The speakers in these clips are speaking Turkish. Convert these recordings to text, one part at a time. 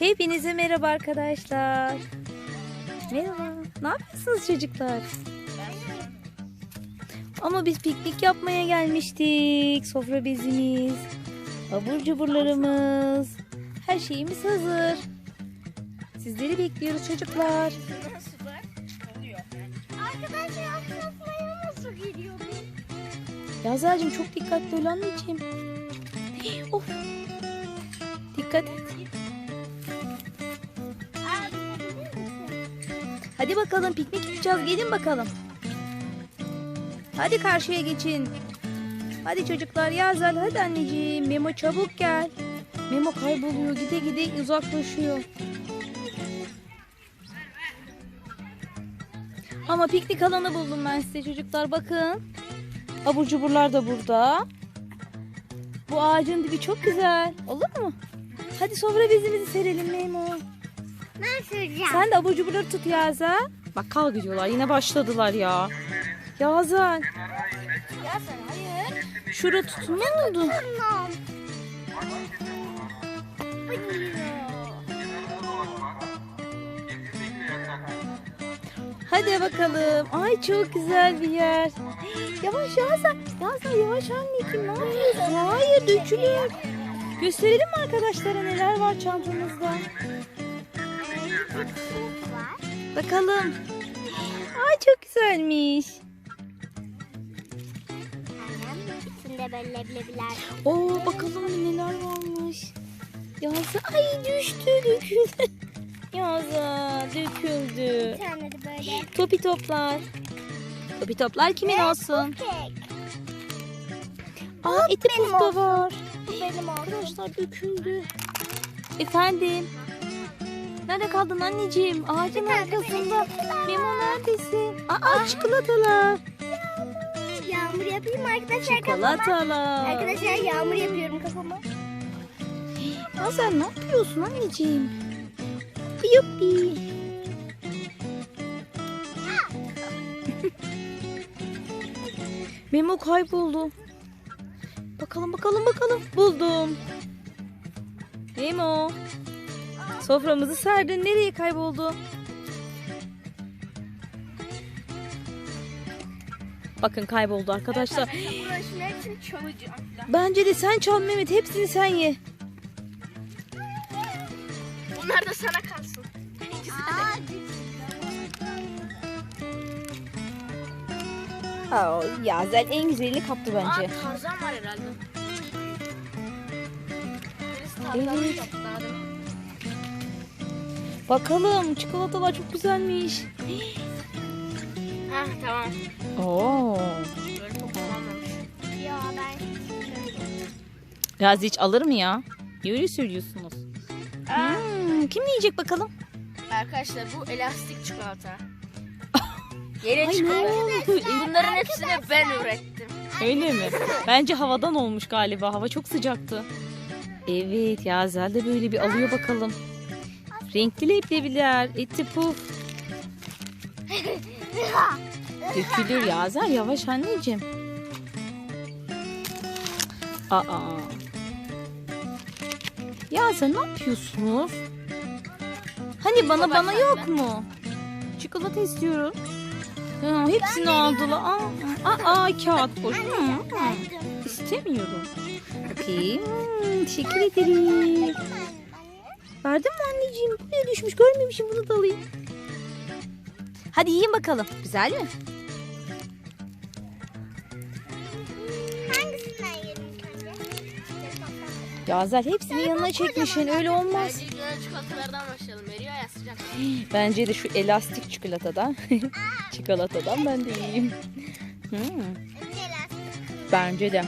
Hepinize merhaba arkadaşlar. Merhaba. Ne yapıyorsunuz çocuklar? Ama biz piknik yapmaya gelmiştik. Sofra bezimiz, abur cuburlarımız, her şeyimiz hazır. Sizleri bekliyoruz çocuklar. Arkadaşlar sofraya nasıl geliyor? Yazarcığım çok dikkatli ol anneciğim. Of. Dikkat et. Hadi bakalım piknik yapacağız. Gelin bakalım. Hadi karşıya geçin. Hadi çocuklar Yazel hadi anneciğim. Memo çabuk gel. Memo kayboluyor. Gide gide uzaklaşıyor. Ama piknik alanı buldum ben size çocuklar. Bakın. Abur cuburlar da burada. Bu ağacın dibi çok güzel. Olur mu? Hadi sofra bezimizi serelim Memo. Ben süreceğim. Sen de abur cuburları tut Yaza. Bak kavga ediyorlar. Yine başladılar ya. Yaza. Ya sen hayır. Şurada tutun. Ne oldu? Tamam. Hadi bakalım. Ay çok güzel bir yer. Yavaş Yaza. Yaza yavaş anneciğim. Ne yapıyorsun? Hayır dökülür. Gösterelim mi arkadaşlara neler var çantamızda? Bakalım. Ay çok güzelmiş. İçinde böyle leblebiler. Oo bakalım neler varmış. Yaza ay düştü döküldü. Yaza döküldü. Bir tane de böyle. Topi toplar. Topi toplar kimin olsun? Kek. Aa eti puf da var. Bu benim. Arkadaşlar döküldü. Efendim. Nerede kaldın anneciğim? Ağacın arkasında. Memo neredesin? Aa çikolatalar. Yağmur yapayım arkadaşlar kafama? Çikolatalar. Arkadaşlar yağmur yapıyorum kafama. Ya sen ne yapıyorsun anneciğim? Yuppi. Memo kayboldu. Bakalım bakalım bakalım. Buldum. Memo. Soframızı serdin. Nereye kayboldu? Bakın kayboldu arkadaşlar. Burasını hepsini çalacağım. Bence de sen çal Mehmet. Hepsini sen ye. Bunlar da sana kalsın. Aa, Yazel en güzelini kaptı bence. Aa, Tarzan var herhalde. Evet. Bakalım çikolatalar çok güzelmiş. Hah tamam. Oo. Böyle çok kullanmamış. Ya ben hiç alır mı ya? Niye öyle söylüyorsunuz? Aa, Hmm, kim yiyecek bakalım? Arkadaşlar bu elastik çikolata. Yeni Ay, ne oldu? Bunların hepsini ben ürettim. Öyle mi? Bence havadan olmuş galiba. Hava çok sıcaktı. Evet Yazel de böyle bir alıyor bakalım. Renkli leblebiler, eti puf. Dökülür Yazel yavaş anneciğim. Aa. Yazel ne yapıyorsunuz? Hani bana bana yok mu? Çikolata istiyorum. Ha, hepsini aldılar. Aa, aa, aa, kağıt boş. Hı. İstemiyorum. Bakayım. Hmm, teşekkür ederim. Verdin mi anneciğim? Buraya düşmüş. Görmemişim. Bunu da alayım. Hadi yiyin bakalım. Güzel mi? Hangisinden önce? Yazel hepsini yanına çekmişsin. Öyle olmaz. Bence güzel çikolatalardan başlayalım. Veriyor ya sıcak. Bence de şu elastik çikolatadan. Çikolatadan ben de yiyeyim. Hmm, Önce elastik. bence de.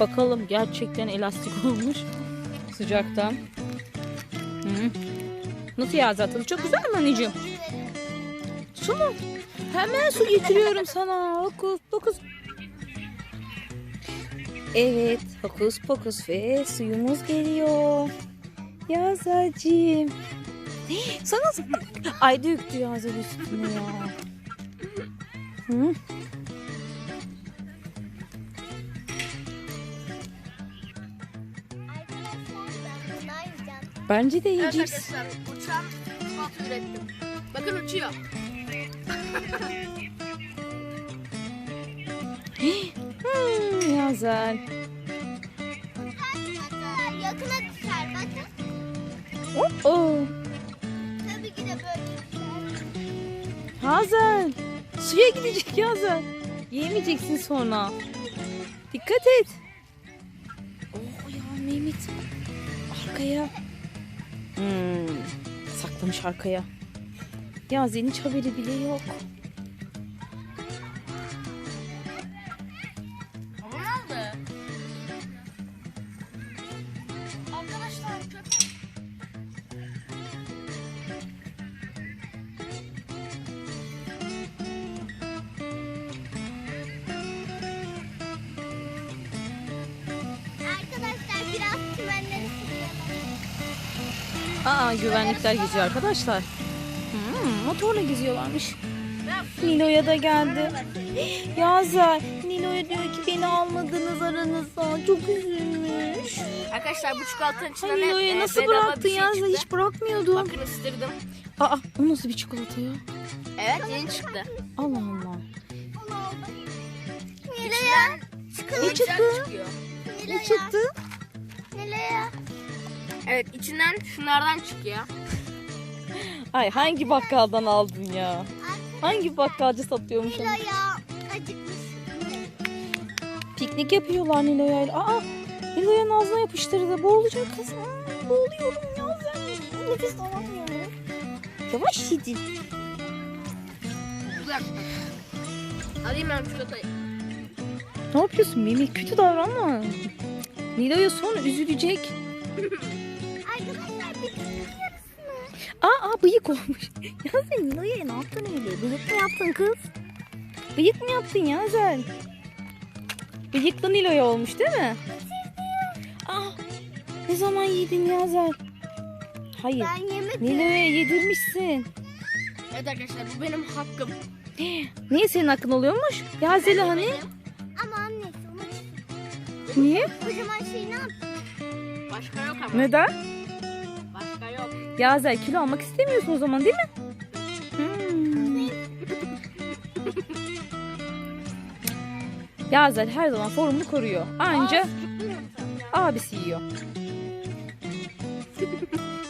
Bakalım gerçekten elastik olmuş sıcaktan. Hı. Nasıl ya zaten çok güzel mi anneciğim? Su mu? Hemen su getiriyorum sana. Hokus pokus. Evet, hokus pokus ve suyumuz geliyor. Yazacığım. Sana Ay döktü Yazel üstüne ya. Hı? Bence de iyi Evet cips. arkadaşlar uçan çikolata ürettim. Bakın uçuyor. Hmm, Yazel. Hatta yakına düşer bakın. Oh, oh. Tabii ki de böyle düşer. Yazel. Suya gidecek Yazel. Yiyemeyeceksin sonra. Dikkat et. Oh ya Mehmet. Arkaya. Hmm, saklamış arkaya. Yazel'in hiç haberi bile yok. Aa güvenlikler geziyor arkadaşlar. Hmm, motorla geziyorlarmış. Nilo'ya da geldi. Yazel, Nilo'ya diyor ki beni almadınız aranıza. Çok üzülmüş. Arkadaşlar bu çikolatanın içinden Ay Nilo'ya e, nasıl bıraktın şey çıktı. Hiç bırakmıyordun. Bakın ısırdım. Aa, o nasıl bir çikolata ya? Evet yeni çıktı. Allah Allah. Nilo'ya. Ne çıktı? çıkıyor. Ne çıktı? Nilo'ya. Evet içinden şunlardan çıkıyor. Ay hangi bakkaldan aldın ya? Hangi bakkalcı satıyormuş onu? Nilo'ya. Acıkmış. Piknik yapıyorlar Nilo'ya. ile. Aa, Nilo'ya ağzına yapıştırdı. Boğulacak kız. Aa, Boğuluyorum Yazel. Nefes alamıyorum. Yavaş yedin. Güzel. Alayım ben çikolatayı. Ne yapıyorsun Mimi? Kötü davranma. Nilo'ya sonra üzülecek. Aa, bıyık olmuş. Ya sen Nilo'ya ne yaptın öyle? Bıyık mı yaptın kız? Bıyık mı yaptın ya sen? Bıyıklı Nilo'ya olmuş değil mi? Aa, ne zaman yedin Yazel? Hayır. Ben yemedim. Nilo'ya yedirmişsin. Evet arkadaşlar bu benim hakkım. Niye senin hakkın oluyormuş? Yazel hani? Ama annesi onu Niye? kocaman şey ne yaptı? Başka yok ama. Neden? Yazel kilo almak istemiyorsun o zaman değil mi? Hmm. Yazel her zaman formunu koruyor. Anca abisi yiyor.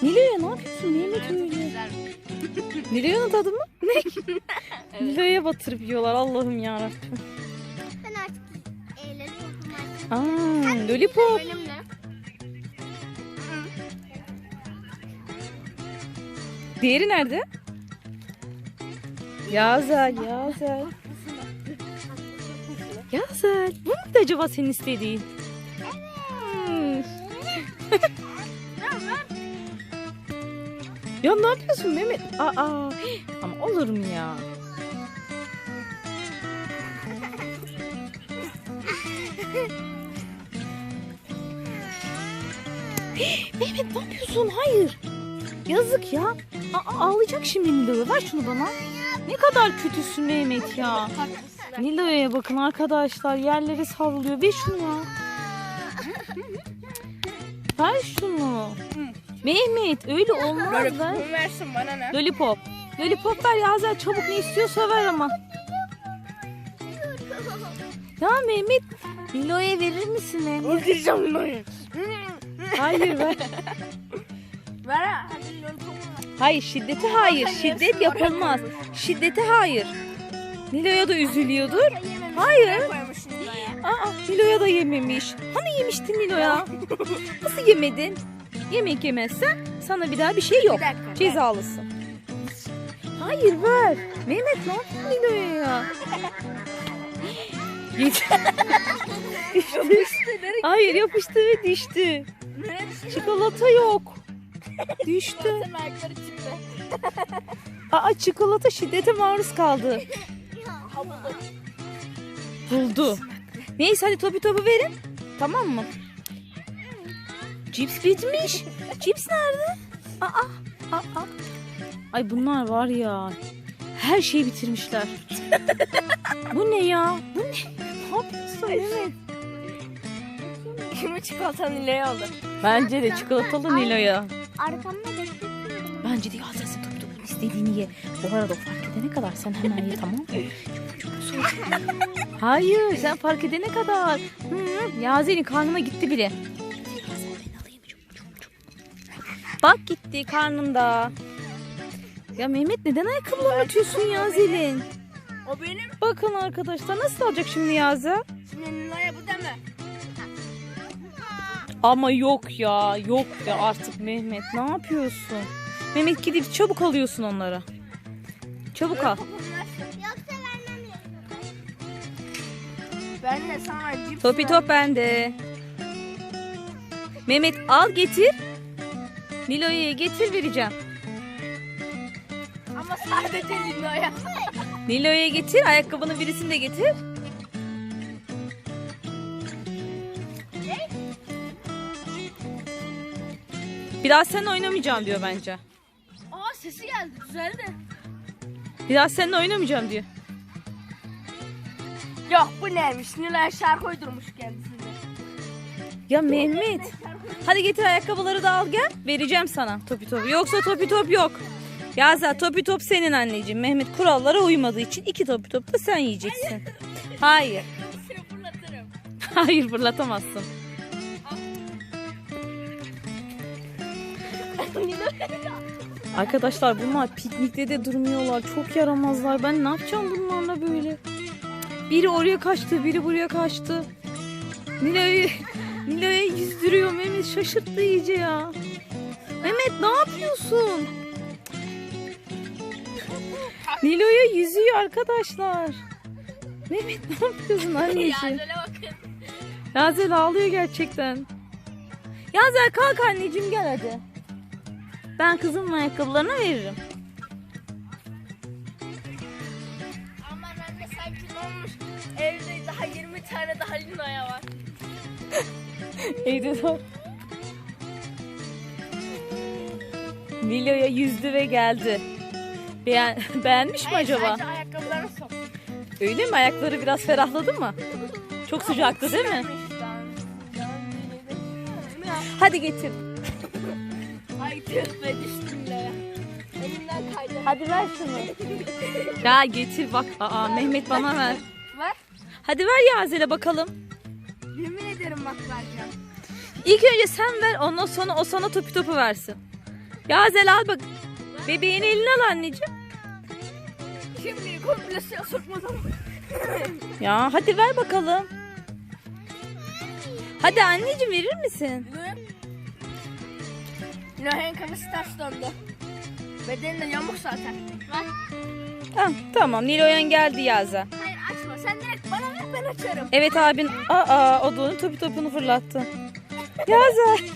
Nilo'ya ne yapıyorsun? Öyle. Güzel. Nilo'yanın tadı mı? Ne? Nilo'ya batırıp yiyorlar Allah'ım yarabbim. Ben artık elleri dokunmak. Aa, lollipop. Benimle. Diğeri nerede? Yazel, Yazel. Yazel. Bu muydu acaba senin istediğin? Ya ne yapıyorsun Mehmet? Aa, ama olur mu ya? Mehmet ne yapıyorsun? Hayır. Yazık ya. Aa, ağlayacak şimdi Nilo'ya. Ver şunu bana. Ne kadar kötüsün Mehmet ya. Nilo'ya bakın arkadaşlar. Yerleri savruluyor. Ver şunu ya. Ver şunu. Mehmet öyle olmaz ver. Bunu versin bana ne? Lollipop. Lollipop ver Yazel çabuk ne istiyorsa ver ama. Ya Mehmet Nilo'ya verir misin Mehmet? Öldüreceğim bunu. Hayır ver. Ver ha. Hadi lollipopu. Hayır şiddeti hayır. Şiddet yapılmaz. Şiddeti hayır. Nilo'ya da üzülüyordur. Hayır. Aa Nilo'ya da yememiş. Hani yemiştin Nilo'ya? Nasıl yemedin? Yemek yemezsen sana bir daha bir şey yok. Bir dakika. Cezalısın. Hayır ver. Mehmet ne yaptın Nilo'ya ya? Hayır yapıştı ve düştü. Çikolata yok. Düştü. Çıktı. Aa çikolata şiddete maruz kaldı. Buldu. Neyse hadi topu topu verin. Tamam mı? Cips bitmiş. Cips nerede? Aa, aa. Ay bunlar var ya. Her şeyi bitirmişler. Bu ne ya? Bu ne? Ne yapıyorsun Mehmet? Kimi çikolata Nilo'ya oldu. Bence de çikolatalı Nilo'ya. Arkamda bekliyorum. Bence sen sen top topun istediğini ye. Bu arada o fark edene kadar sen hemen ye tamam mı? Soğuk. Hayır sen fark edene kadar. Hı, Yazel'in karnına gitti bile. Bak gitti karnında. Ya Mehmet neden ayakkabılarını atıyorsun Yazel'in? O benim. Bakın arkadaşlar nasıl alacak şimdi Yazel? Şimdi Nilo'ya bu deme. Ama yok ya yok ya artık Mehmet ne yapıyorsun? Mehmet gidip çabuk alıyorsun onları. Çabuk al. Yoksa vermem lazım. Ben de sana cips Topi top bende. Mehmet al getir. Nilo'ya getir vereceğim. Ama sadece Nilo'ya. Nilo'ya getir ayakkabının birisini de getir. Bir daha sen oynamayacağım diyor bence. Aa sesi geldi. Düzeldi. Bir daha seninle oynamayacağım diyor. Yok bu neymiş? Nilo'ya şarkı uydurmuş kendisine. Ya Mehmet. Hadi getir ayakkabıları da al gel. Vereceğim sana topi topu. Yoksa topi top yok. Yazel topi top senin anneciğim. Mehmet kurallara uymadığı için iki topi top da sen yiyeceksin. Hayır. Seni fırlatırım. Hayır fırlatamazsın. Arkadaşlar bunlar piknikte de durmuyorlar. Çok yaramazlar. Ben ne yapacağım bunlarla böyle? Biri oraya kaçtı, biri buraya kaçtı. Nilo'yu Nilo'ya yüzdürüyor. Mehmet şaşırttı iyice ya. Mehmet ne yapıyorsun? Nilo'ya yüzüyor arkadaşlar. Mehmet ne yapıyorsun anneciğim? Yazel ağlıyor gerçekten. Yazel kalk anneciğim gel hadi. Ben kızımın ayakkabılarını veririm. Aman anne sanki ne olmuş? Evde daha 20 tane daha Nilo'ya var. Evde de Nilo'ya yüzdü ve geldi. Beğen beğenmiş mi acaba? Sadece ayakkabılarını sok. Öyle mi? Ayakları biraz ferahladı mı? Çok sıcaktı değil mi? Hadi getir. Be düştüm. Elimden kaydı. Hadi ver şunu. Ya getir bak. Aa Mehmet bana ver. Ver. Hadi ver Yazel'e bakalım. Yemin ederim bak vereceğim. İlk önce sen ver ondan sonra o sana topu topu versin. Yazel al bak. Bebeğin eline al anneciğim. Şimdi komple suya sokma zamanı. Ya hadi ver bakalım. Hadi anneciğim verir misin? Nilo'nun kafası ters döndü. Bedeni de yamuk zaten. Ver. Ha, tamam Nilo'yan geldi Yazel. Hayır açma sen direkt bana ver ben açarım. Evet abin aa o da onun topu topunu fırlattı. Yazel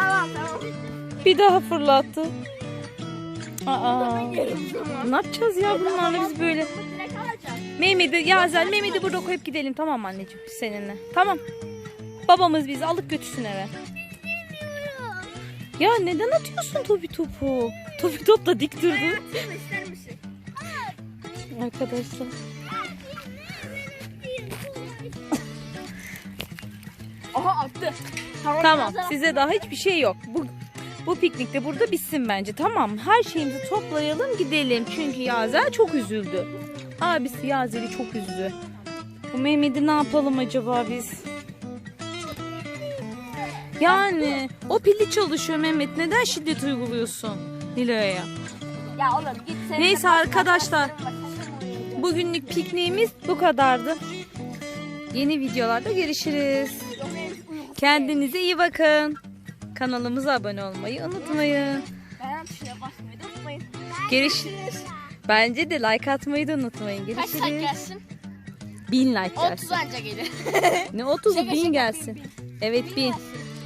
Al tamam. bir daha fırlattı. Aa ne yapacağız ya bunlarla biz böyle? Direkt alacağım. Mehmet'i Yazel Mehmet'i burada koyup gidelim tamam anneciğim biz seninle. Tamam. Babamız bizi alıp götürsün eve. Ya neden atıyorsun topi topu? Topi top da dik durdu. Arkadaşlar. Aha attı. Tamam biraz size daha hiçbir şey yok. Bu bu piknik de burada bitsin bence tamam? Her şeyimizi toplayalım gidelim. Çünkü Yazel çok üzüldü. Abisi Yazel'i çok üzdü. Bu Mehmet'i ne yapalım acaba biz? Yani o pilli çalışıyor Mehmet. Neden şiddet uyguluyorsun Nilo'ya? Ya oğlum git sen. Neyse arkadaşlar. Bugünlük pikniğimiz bu kadardı. Yeni videolarda görüşürüz. Kendinize iyi bakın. Kanalımıza abone olmayı unutmayın. Ben tuşuna basmayı da unutmayın. Görüş. Bence de like atmayı da unutmayın. Kaç like Görüşürüz. gelsin? Bin like 30 gelsin. anca gelir. Ne 30 Şaka bin şaka, gelsin. bin, bin. Evet bin.